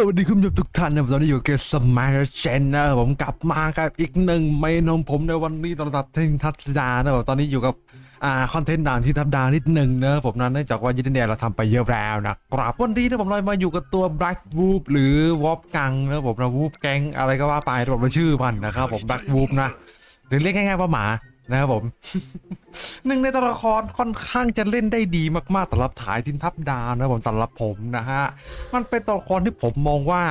สวัสดีคุณผู้ชมทุกท่านนะครับตอนนี้อยู่กับสมาร์ทเชนนะครับผมกลับมากับอีกหนึ่งเมนูของผมในวันนี้ตอนรับทิงทัศดานะครับตอนนี้อยู่กับอ่าคอนเทนต์ด่านที่ทับดานิดหนึ่งนะครับผมนั้นเนื่องจากว่ายินดีเราทำไปเยอะแล้วนะครับวันนี้นะผมเลยมาอยู่กับตัว Black Wolf หรือวอปกังนะครับผมนะวูฟแกงอะไรก็ว่าไปนะผมเป็นชื่อมันนะครับผม Black Wolf นะหรือเรียกง่ายๆว่าหมา นะครับผม หนึ่งในตัวละครค่อนข้างจะเล่นได้ดีมากๆสำหรับถ่ายทีมทัพดาวนะผมสำหรับผมนะฮะ มันเป็นตัวละครที่ผมมองว่า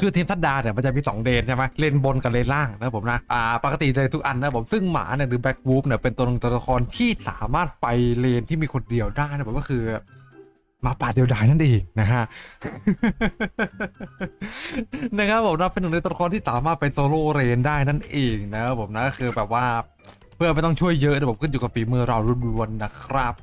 คือทีมทัพดาวเนี่ยมันจะมี 2 เลนใช่ไหมเลนบนกับเลนล่างนะผมนะอ่าปกติเลยทุกอันนะผมซึ่งหมาเนี่ยหรือแบ็กวูฟเนี่ยเป็นตัวตัวละครที่สามารถไปเลนที่มีคนเดียวได้นะผมก็คือมาป่าเดียวดายนั่นเองนะฮะนะครับผมนะเป็นหนึ่งในตัวละครที่สามารถไปโซโล่เรนได้นั่นเองนะครับผมนะก็คือแบบว่า เพื่อไม่ต้องช่วยเยอะนะผมขึ้นอยู่กับฝีมือเราล้วนๆนะครับ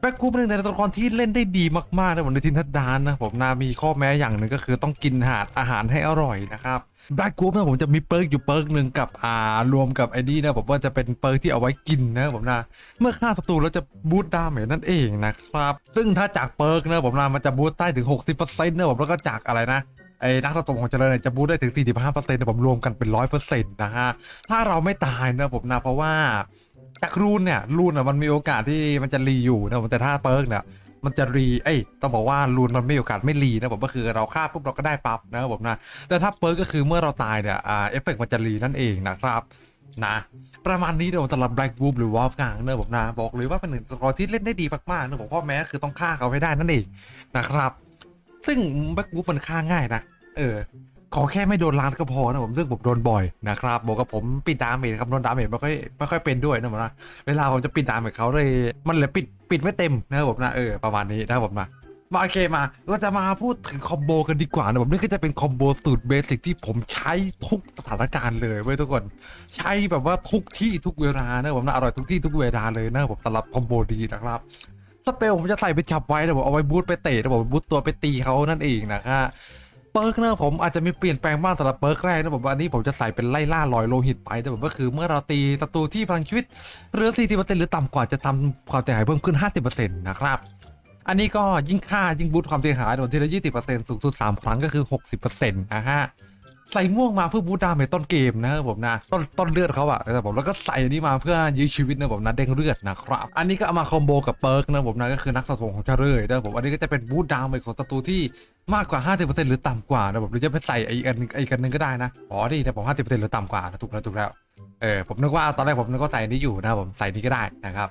แบ็คคูเป็นหนึ่งในตัวละครที่เล่นได้ดีมากๆนะผมในทีมทัดดานนะผมนามีข้อแม้อย่างหนึ่งก็คือต้องกินหารอาหารให้อร่อยนะครับแบ็คคูนะผมจะมีเปิร์กอยู่เปิร์กหนึ่งกับอ่ารวมกับไอ้นี่นะผมว่าจะเป็นเปิร์กที่เอาไว้กินนะผมนะเมื่อฆ่าศัตรูแล้วจะบูตดาเมจนั่นเองนะครับซึ่งถ้าจากเปิร์กนะผมนะมันจะบูตได้ถึง 60%นะผมแล้วก็จากอะไรนะ ไอ้นักสะสมของเจริญเนี่ยจะบูตได้ถึง 45%นะผมรวมกันเป็น 100%นะฮะ ถ้าเราไม่ตายนะผมนะเพราะว่าจากรูนเนี่ยรูนอะมันมีโอกาสที่มันจะรีอยู่นะผมแต่ถ้าเปิร์กเนี่ยมันจะรีเอ้ยต้องบอกว่ารูนมันไม่มีโอกาสไม่รีนะผมก็คือเราฆ่าปุ๊บเราก็ได้ปั๊บนะครับผมนะแต่ถ้าเปิร์กก็คือเมื่อเราตายเนี่ยอ่าเอฟเฟกต์มันจะรีนั่นเองนะครับนะประมาณนี้เดี๋ยวสำหรับ Black Wolf หรือ Wolf กลางเนอะผมนะบอกเลยว่าเป็นหนึ่งตัวละครที่เล่นได้ดีมากๆนะผมพ่อแม้คือต้องฆ่าเขาให้ได้นั่นเองนะครับ ซึ่ง Black Wolf มันฆ่าง่ายนะ เออ ขอแค่ไม่โดนล้านก็พอนะผมซึ่งผมโดนบ่อยนะครับบอกกับผมปิดดาเมจครับโดนดาเมจไม่ค่อยไม่ค่อยเป็นด้วยนะผมนะเวลาผมจะปิดดาเมจเขาเลยมันเลยปิดปิดไม่เต็มนะผมนะเออประมาณนี้นะผมนะมาโอเคมาเราจะมาพูดถึงคอมโบกันดีกว่านะผมนี่ก็จะเป็นคอมโบสูตรเบสิกที่ผมใช้ทุกสถานการณ์เลยเว้ยทุกคนใช้แบบว่าทุกที่ทุกเวลานะผมนะอร่อยทุกที่ทุกเวลาเลยนะผมสำหรับคอมโบดีนะครับ สเปลผมจะใส่ไปจับไว้นะผมเอาไว้บูทไปเตะนะผมบูทตัวไปตีเขานั่นเองนะฮะเปิร์กนะผมอาจจะมีเปลี่ยนแปลงบ้างสำหรับเปิร์กแรกนะผมอันนี้ผมจะใส่เป็นไล่ล่าลอยโลหิตไปแต่ผมก็คือเมื่อเราตีศัตรูที่พลังชีวิตเหลือ40%หรือต่ำกว่าจะทำความเสียหายเพิ่มขึ้น 50%นะครับอันนี้ก็ยิ่งค่ายิ่งบูทความเสียหายโดนทีละ20%สูงสุด3ครั้งก็คือ60%นะฮะ ใส่ม่วงมาเพื่อบูดาเมจต้นเกมนะครับผมนะต้นต้นเลือดเขาอะนะครับผมแล้วก็ใส่อันนี้มาเพื่อยื้อชีวิตนะผมนะเด้งเลือดนะครับ อันนี้ก็เอามาคอมโบกับเปิร์กนะผมนะก็คือนักสะสมของเจริญนะครับผมอันนี้ก็จะเป็นบูดาเมจของศัตรูที่มากกว่า 50%หรือต่ำกว่านะผมหรือจะไปใส่ไอ้อีกอันหนึงไอ้อีกอันนึงก็ได้นะอ๋อนี่แต่ผม50%หรือต่ำกว่านะถูกแล้วถูกแล้วเออผมนึกว่าตอนแรกผมนึกว่าใส่นี้อยู่นะครับผมใส่นี้ก็ได้นะครับ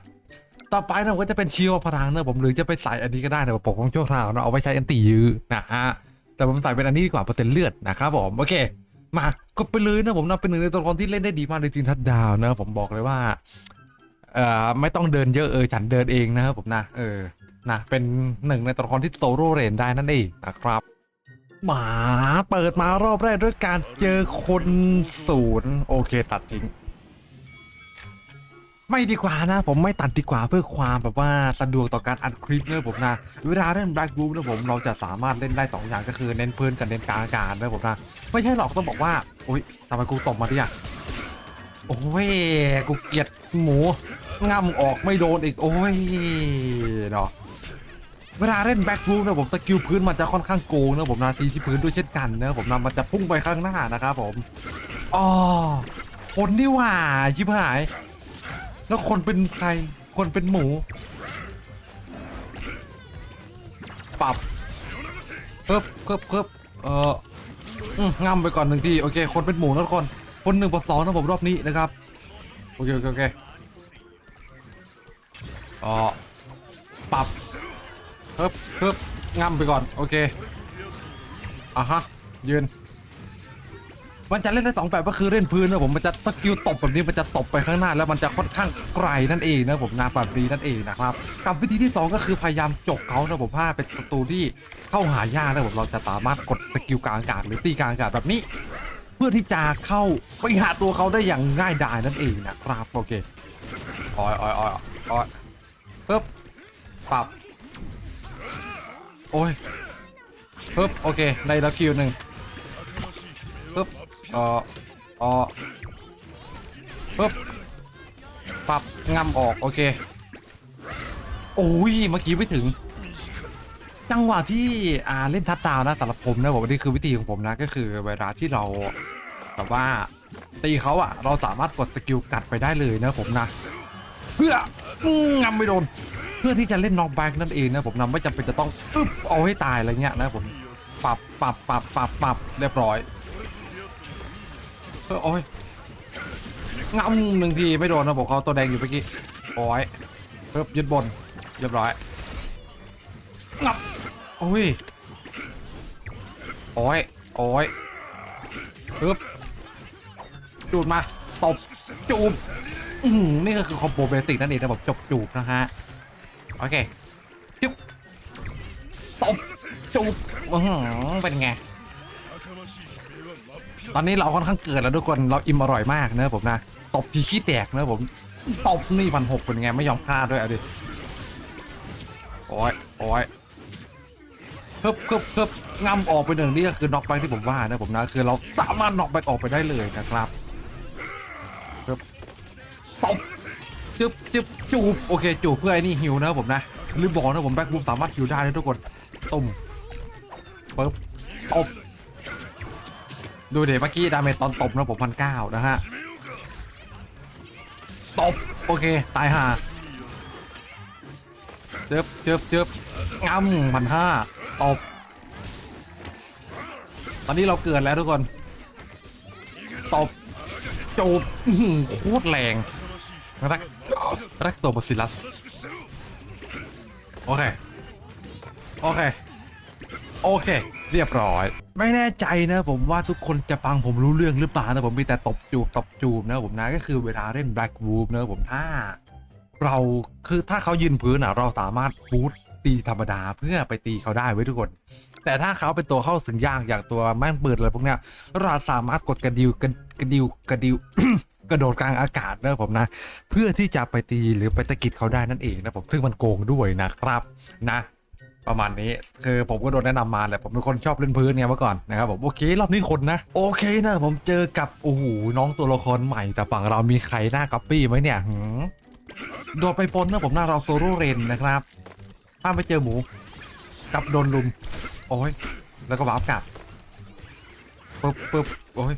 ต่อไปนะผมก็จะเป็นชีวพลังนะผมหรือจะไปใส่อันนี้ก็ได้นะปกป้องชั่วคราวนะเอาไว้ใช้อันตียื้อนะฮะ แต่ผมใส่เป็นอันนี้ดีกว่าเปอร์เซ็นต์เลือดนะครับผมโอเค มากดไปเลยนะผมนะเป็นหนึ่งในตัวละครที่เล่นได้ดีมากในทีมทัดดาวนะผมบอกเลยว่าเอ่อไม่ต้องเดินเยอะเออฉันเดินเองนะครับผมนะเออนะเป็นหนึ่งในตัวละครที่โซโล่เรนได้นั่นเองนะครับหมาเปิดมารอบแรกด้วยการเจอคนศูนย์โอเคตัดทิ้ง ไม่ดีกว่านะ ผมไม่ตัดดีกว่าเพื่อความแบบว่าสะดวกต่อการอัดคลิปนะผมนะ เวลาเล่น Black Room นะผมเราจะสามารถเล่นได้สองอย่างก็คือเน้นพื้นกับเน้นกลางอากาศนะผมนะ ไม่ใช่หรอกต้องบอกว่าโอ๊ยทำไมกูตบมาดิอะโอ้ยกูเกลียดหมูง่ำออกไม่โดนอีกโอ้ยเนาะเวลาเล่นแบ็กรูมนะผมสกิลพื้นมันจะค่อนข้างโกงนะผมนะตีที่พื้นด้วยเช่นกันนะผมนะมันจะพุ่งไปข้างหน้านะครับผมอ๋อคนนี่ว่าชิบหาย แล้วคนเป็นใคร คนเป็นหมู ปรับเพิ่มเพิ่มเพิ่มเอออืมง่ำไปก่อนหนึ่งทีโอเค คนเป็นหมูนะทุกคน คนหนึ่งต่อสองนะผมรอบนี้นะครับ โอเค โอเค โอเคอ๋อปรับเพิ่มเพิ่มง่ำไปก่อน โอเคอะฮะ ยืน มันจะเล่นได้สองแบบก็คือเล่นพื้นนะผมมันจะสกิลตบแบบนี้มันจะตบไปข้างหน้า แล้วมันจะค่อนข้างไกลนั่นเองนะผมนาปราบรีนั่นเองนะครับกับวิธีที่สองก็คือพยายามจกเขานะผมว่าเป็นศัตรูที่เข้าหายากนะผมเราจะสามารถกดสกิลกลางอากาศหรือตีกลางอากาศแบบนี้ เพื่อที่จะเข้าไปหาตัวเขาได้อย่างง่ายดายนั่นเองนะครับโอเคออยออยออยออยปึ๊บปรับโอ้ยปึ๊บโอเคได้แล้วคิวหนึ่ง ออเออปึ๊บปรับงำออก โอเค โอ้ย เมื่อกี้ไม่ถึง จังหวะที่อ่าเล่นทัดดาวนะสำหรับผมนะผมนี่คือวิธีของผมนะ ก็คือเวลาที่เราแบบว่าตีเขาอะเราสามารถกดสกิลกัดไปได้เลยนะผมนะ เพื่ออืมงำไม่โดน เพื่อที่จะเล่นน็อกแบ็กนั่นเองนะผมนะไม่จำเป็นจะต้องอึ๊บเอาให้ตายอะไรเงี้ยนะผมปรับปรับปรับปรับปรับเรียบร้อย เออโอ้ยงำหนึ่งทีไม่โดนนะผมเขาตัวแดงอยู่เมื่อกี้โอ้ยเพิ่มยึดบนเรียบร้อยงับโอ้ยโอ้ยโอ้ยปึ๊บดูดมาตบจูบอืมนี่ก็คือคอมโบเบสิกนั่นเองนะแบบจบจูบนะฮะโอเคจุ๊บตบจูบอื้อหือเป็นไง อนนี้เราค่อนข้างเกิดแล้วทุกคนเราอิ่มอร่อยมากนะผมนะตบทีขี้แตกนะผมตบนี่พันหกเป็นไงไม่ยอมพลาดด้วยอาดิโอ้ยโอ้ยเพิบเพิบเพิบงำออกไปหนึ่งนี่ก็คือน็อกไปที่ผมว่านะผมนะคือเราสามารถน็อกไปออกไปได้เลยนะครับเพิบตบจึ๊บจึ๊บจูบโอเคจูบเพื่อไอ้นี่หิวนะผมนะลืมบอกนะผมแบ็คบูมสามารถหิวได้นะทุกคนตุ่มปึ๊บตบ ดูเดี๋ยวเมื่อกี้ดาเมจตอนตบนะผมพันเก้านะฮะ ตบ โอเค ตายห่าเจึ๊บจึ๊บจึ๊บงำพันห้าตบ ตอนนี้เราเกิดแล้วทุกคน ตบจูบโคตรแรง รัก รักตัวบาซิลัส โอเค โอเค โอเค เรียบร้อย ไม่แน่ใจนะผมว่าทุกคนจะฟังผมรู้เรื่องหรือเปล่านะผมมีแต่ตบจูบตบจูบนะผมนะก็คือเวลาเล่น Black w o o f นะผมถ้า เราคือถ้าเขายืนพื้นอะ เราสามารถบูทตีธรรมดาเพื่อไปตีเขาได้ไว้ทุกคน แต่ถ้าเขาเป็นตัวเข้าสึงยากอย่างตัวแม่งปืนอะไรพวกเนี้ยเราสามารถกดกระดิวกระกระดิวกระดิวกระโดดกลางอากาศนะผมนะ เพื่อที่จะไปตีหรือไปตะกิดเขาได้นั่นเองนะผมซึ่งมันโกงด้วยนะครับนะ ประมาณนี้ คือผมก็โดนแนะนำมาแหละผมเป็นคนชอบเล่นพื้นไงเมื่อก่อนนะครับผมโอเครอบนี้คนนะ โอเคนะผมเจอกับโอ้โหน้องตัวละครใหม่แต่ฝั่งเรามีใครหน้าก๊อปปี้ไหมเนี่ยหืมโดนไปปนนะผมหน้าเราโซโล่เรนนะครับถ้าไปเจอหมูกับโดนลุม โอ้ยแล้วก็วาร์ปกลับปึ๊บปึ๊บโอ้ย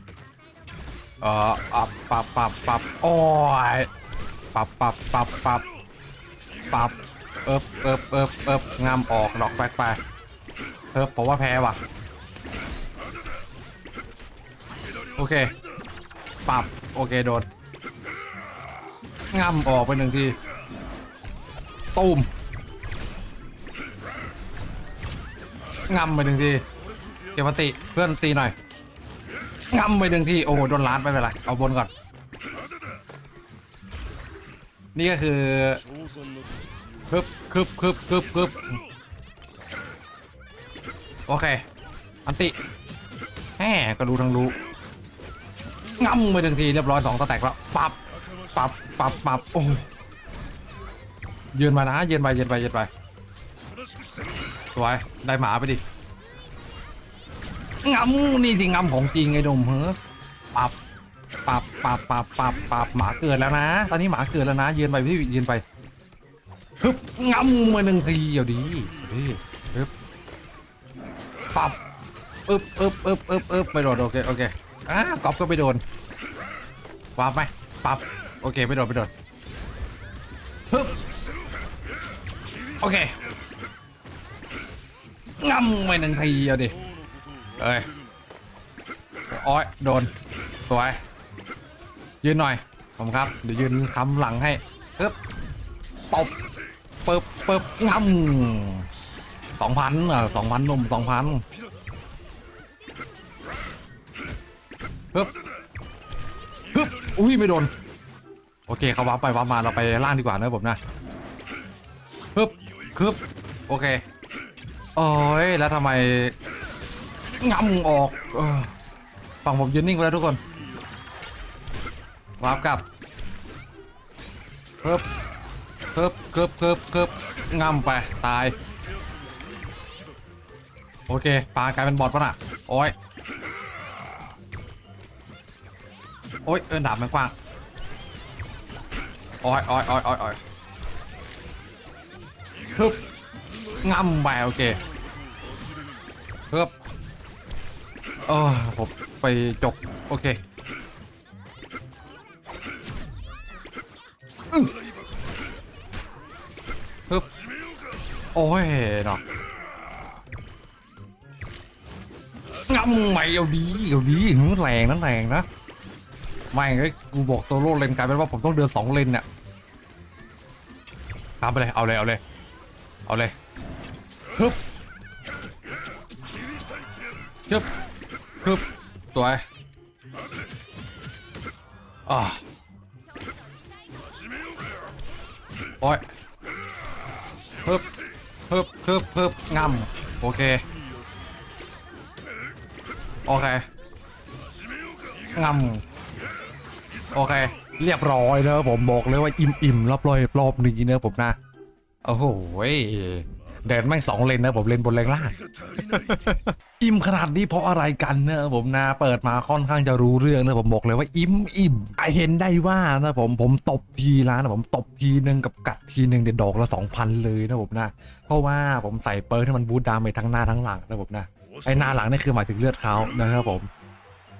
เอ่ออับปับปับปับโอ้ยปับปับปับปับปับ เอิบเอิบเอิบเอิบงามออกดอกแบกไปเอิบผมว่าแพ้ว่ะ โอเค ปรับ โอเค โดนงามออกไปหนึ่งที ตูมงำไปหนึ่งทีเก็บปติเพื่อนตีหน่อยงำไปหนึ่งทีโอ้โหโดนล้านไม่เป็นไรเอาบนก่อน นี่ก็คือ คึบคึบคึบคึบคึบโอเค อันติแหมก็รู้ทั้งรู้งำไปหนึ่งทีเรียบร้อยสองตะแตกแล้วปับปับปับปับโอ้ยยืนมานะยืนไปยืนไปยืนไปสวยได้หมาไปดิงำนี่สิงำของจริงไอ้หนุ่มเฮ้อปับปับปับปับปับปับหมาเกิดแล้วนะ ตอนนี้หมาเกิดแล้วนะยืนไปพี่ยืนไป ฮึบงำมาหนึ่งทีเดี๋ยวดีดีฮึบปับอึบอึบอึบอึบอึบไปโดนโอเคโอเคอะกอบก็ไปโดนปับไหมปับโอเคไปโดนไปโดนฮึบโอเคงำไปหนึ่งทีเดี๋ยวดิเอ้ยโอ้ยโดนสวยยืนหน่อยผมครับเดี๋ยวยืนคำหลังให้ปึ๊บตบ ปึ๊บงำสองพันอะสองพันนุ่มสองพันปึ๊บปึ๊บอุ้ยไม่โดน โอเคเขาวับไปวับมาเราไปล่างดีกว่านะผมนะปึ๊บปึ๊บโอเคโอ้ยแล้วทำไมงำออกฝั่งผมยืนนิ่งไปแล้วทุกคนวาร์ปกลับเคิบเคิบเคิบเคิบเคิบ งำไป ตาย โอเค ปลากลายเป็นบอดปะน่ะ โอ้ย โอ้ย เออดาบมันกว้าง โอ้ยโอ้ยโอ้ยโอ้ยโอ้ยฮึบงำไปโอเคเพิ่มเออผมไปจก โอเค โอ้ยเนาะงำไม่เอาดีเอาดีนั่นแรงนั่นแรงนะไม่ไงกูบอกโซโลเลนกลายเป็นว่าผมต้องเดินสองเลนเนี่ยตามไปเลยเอาเลยเอาเลยเอาเลยฮึบฮึบฮึบตัวไอ้อ่าโอ้ย ฮึบฮึบฮึบงำโอเค โอเคงำโอเค เรียบร้อยนะผมบอกเลยว่าอิ่มอิ่มๆรับรอยรอบนี้นะผมนะ โอ้โห ยเดินไม่สองเลนนะผมเลนบนเลนล่าง อิ่มขนาดนี้เพราะอะไรกันเนะผมนะเปิดมาค่อนข้างจะรู้เรื่องนะผมบอกเลยว่าอิ่มอิ่มไอเห็นได้ว่านะผมผมตบทีละนะผมตบทีนึงกับกัดทีนึงเดี๋ยวดอกละสองพันเลยนะผมนะ เพราะว่าผมใส่เปิร์ที่มันบูทดาเมจทั้งหน้าทั้งหลังนะผมนะไอหน้าหลังนี่คือหมายถึงเลือดเขานะครับผม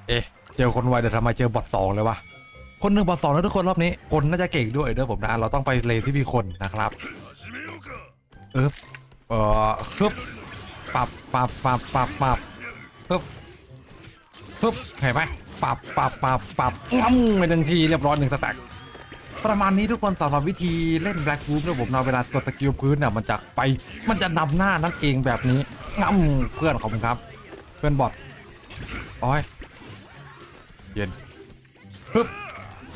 เอ๊ะเจอคนไวแต่ทำไมเจอบอทสองเลยวะคนหนึ่งบอทสองนะทุกคนรอบนี้คนน่าจะเก่งด้วยเด้อผมนะเราต้องไปเลนที่มีคนนะครับเอ๊บ เอ่อฮึบปับปับปับปับปับฮึบฮึบเห็นไหมปับปับปับปับงั้มไปหนึ่งทีเรียบร้อยหนึ่งสแต็กประมาณนี้ทุกคนสำหรับวิธีเล่นแบล็กบูมนะผมนะเวลากดสกิลพื้นเนี่ยมันจะไปมันจะนำหน้านั่นเองแบบนี้งั้มเพื่อนขอบคุณครับ เพื่อนบอทโอ้ยเย็นปึ๊บ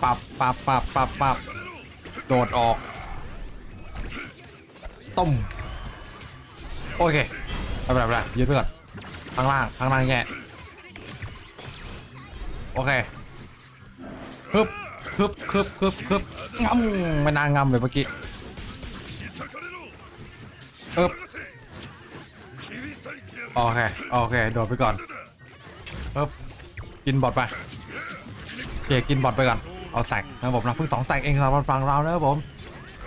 ปับปับปับปับปับโดดออกต้ม โอเคไม่เป็นไรไม่เป็นไรยืดไปก่อนข้างล่างข้างล่างแง่โอเคฮึบฮึบฮึบฮึบฮึบงำไม่นางงำเลยเมื่อกี้ฮึบโอเคโอเคโดดไปก่อนฮึบกินบอดไปโอเคกินบอลไปก่อนเอาแสกนะครับผมนะเพิ่งสองแสกเองสำหรับฝั่งเรานะครับผม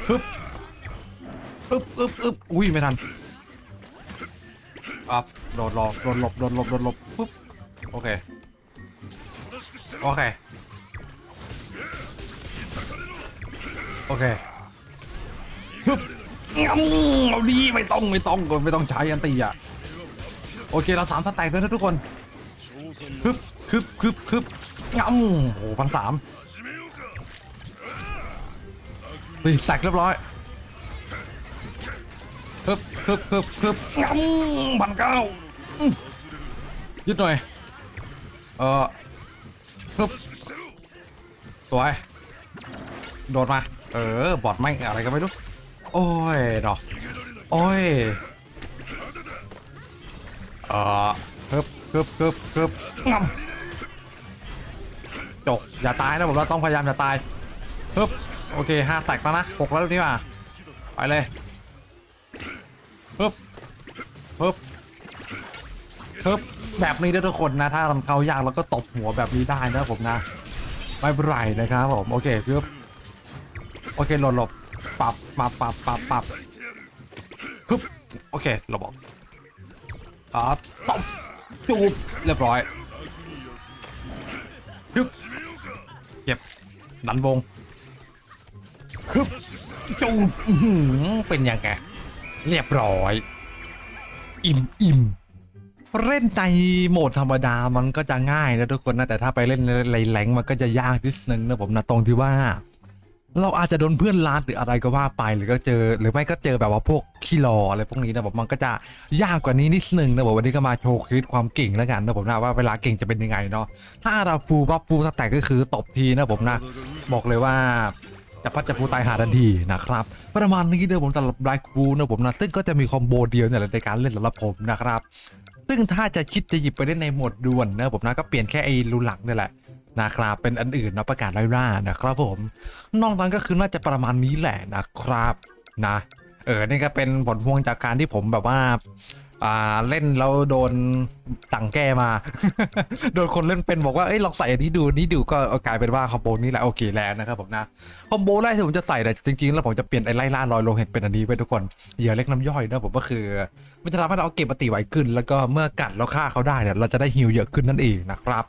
ปึ๊บปึ๊บปึ๊บปึ๊บอุ้ยไม่ทัน อัพโดดหลบโดดหลบโดดหลบโดดหลบปึ๊บโอเคโอเคโอเคปึ๊บงั้มเอาดีไม่ต้องไม่ต้องไม่ต้องใช้อันตีอะโอเคเราสามสแต็กเลยนะทุกคนคึบคึบคึบคึบงั้มโอ้พันสามตีแสกเรียบร้อย คึบคึบคึบคึบงั้มพันเก้าอื้อยึดหน่อย เออคึบตัวไอ้โดดมา เออ บอดไม่งอะไรก็ไม่รู้ โอ้ยเนาะโอ้ย เอ่อคึบคึบคึบคึบงำจก อย่าตายนะผมว่าต้องพยายามอย่าตายคึบโอเคห้าแตกแล้วนะหกแล้วนี่มาไปเลย ฮึบฮึบฮึบแบบนี้นะทุกคนนะถ้าทำเขายากแล้วก็ตบหัวแบบนี้ได้นะผมนะไม่เป็นไรนะครับผมโอเคฮึบโอเคหลบหลบปรับปรับปรับปรับปรับฮึบโอเคเราบอกอ่าตบจูบเรียบร้อยฮึบเก็บดันวงฮึบจูบอื้อหือเป็นยังไง เรียบร้อย อิ่มอิ่มเล่นในโหมดธรรมดามันก็จะง่ายนะทุกคนนะแต่ถ้าไปเล่นในแรงมันก็จะยากนิดนึงนะผมนะตรงที่ว่า เราอาจจะโดนเพื่อนลาดหรืออะไรก็ว่าไปหรือก็เจอ หรือไม่ก็เจอแบบว่าพวกขี้รออะไรพวกนี้นะผมมันก็จะยากกว่านี้นิดนึงนะผมวันนี้ก็มาโชว์คลิปความเก่งแล้วกันนะผมนะว่าเวลาเก่งจะเป็นยังไงเนาะถ้าเราฟูบัฟฟูสแต็กก็คือตบทีนะผมนะบอกเลยว่า จะพัดจะพูตายหาทันทีนะครับ ประมาณนี้เด้อผมสำหรับไบล็กฟูนะผมนะ ซึ่งก็จะมีคอมโบเดียวเนี่ยแหละในการเล่นสำหรับผมนะครับ ซึ่งถ้าจะคิดจะหยิบไปเล่นในหมดด่วนนะผมนะก็เปลี่ยนแค่ไอ้รูหลักนี่แหละนะครับเป็นอันอื่นนะประกาศไล่ล่านะครับผมนอกนั้นก็คือน่าจะประมาณนี้แหละนะครับนะ เออนี่ก็เป็นผลพวงจากการที่ผมแบบว่า อ่าเล่นแล้วโดนสั่งแก้มา โดนคนเล่นเป็นบอกว่าเอ้ยลองใส่อันนี้ดูนี่ดูก็กลายเป็นว่าคอมโบนี้แหละโอเคแล้วนะครับผมนะคอมโบแรกที่ผมจะใส่แต่จริงๆแล้วผมจะเปลี่ยนไอ้ไล่ล่าลอยลงเห็นเป็นอันนี้ไปทุกคนเหยื่อเล็กน้ำย่อยนะผมก็คือมันจะทำให้เราเก็บปฏิไวขึ้น แล้วก็เมื่อกัดแล้วฆ่าเขาได้เนี่ยเราจะได้ฮิวเยอะขึ้นนั่นเองนะครับ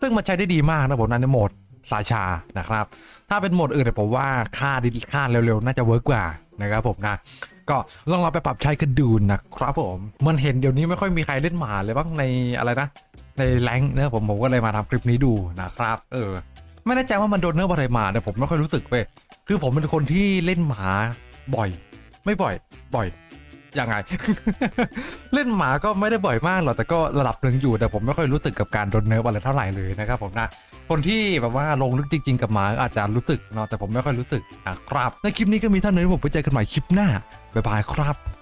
ซึ่งมันใช้ได้ดีมากนะผมนะในโหมดสาชานะครับ ถ้าเป็นโหมดอื่นเนี่ยผมว่าค่าดิค่าเร็วๆน่าจะเวิร์กกว่านะครับผมนะ ก็ลองเราไปปรับใช้กันดูนะครับผมมันเห็นเดี๋ยวนี้ไม่ค่อยมีใครเล่นหมาเลยบ้างในอะไรนะ ในแรงเนะผมผมก็เลยมาทำคลิปนี้ดูนะครับ เออ ไม่แน่ใจว่ามันโดนเนื้ออะไรมาแต่ผมไม่ค่อยรู้สึกเว้ยคือผมเป็นคนที่เล่นหมาบ่อย ไม่บ่อย บ่อย ยังไง เล่นหมาก็ไม่ได้บ่อยมากหรอกแต่ก็ระดับหนึ่งอยู่แต่ผมไม่ค่อยรู้สึกกับการโดนเนิร์ฟอะไรเท่าไหร่เลยนะครับผมนะคนที่แบบว่าลงลึกจริงๆกับหมาอาจจะรู้สึกเนาะแต่ผมไม่ค่อยรู้สึกนะครับในคลิปนี้ก็มีเท่านี้ผมไปเจอกันใหม่คลิปหน้าบ๊ายบายครับ